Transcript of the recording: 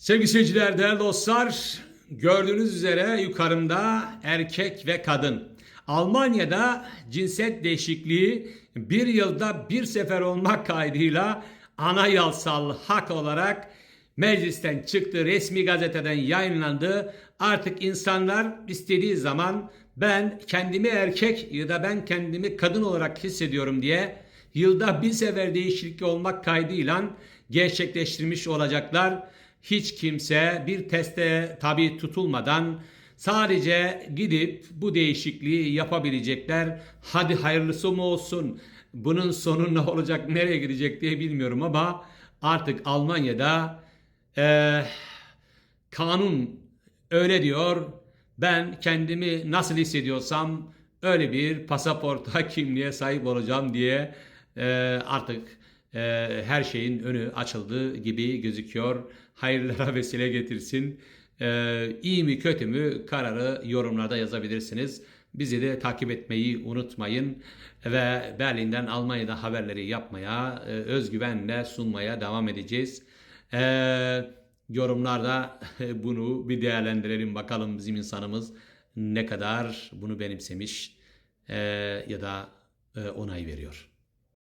Sevgili seyirciler, değerli dostlar, gördüğünüz üzere yukarımda erkek ve kadın. Almanya'da cinsiyet değişikliği bir yılda bir sefer olmak kaydıyla anayasal hak olarak meclisten çıktı, resmi gazeteden yayınlandı. Artık insanlar istediği zaman ben kendimi erkek ya da ben kendimi kadın olarak hissediyorum diye yılda bir sefer değişiklik olmak kaydıyla gerçekleştirmiş olacaklar. Hiç kimse bir teste tabi tutulmadan sadece gidip bu değişikliği yapabilecekler. Hadi hayırlısı mı olsun? Bunun sonu ne olacak, nereye gidecek diye bilmiyorum ama artık Almanya'da eee, kanun öyle diyor. Ben kendimi nasıl hissediyorsam öyle bir pasaporta kimliğe sahip olacağım diye e, artık e, her şeyin önü açıldı gibi gözüküyor. Hayırlara vesile getirsin. E, iyi mi kötü mü kararı yorumlarda yazabilirsiniz. Bizi de takip etmeyi unutmayın ve Berlin'den Almanya'da haberleri yapmaya, e, özgüvenle sunmaya devam edeceğiz. Eee yorumlarda bunu bir değerlendirelim bakalım bizim insanımız ne kadar bunu benimsemiş eee, ya da eee, onay veriyor.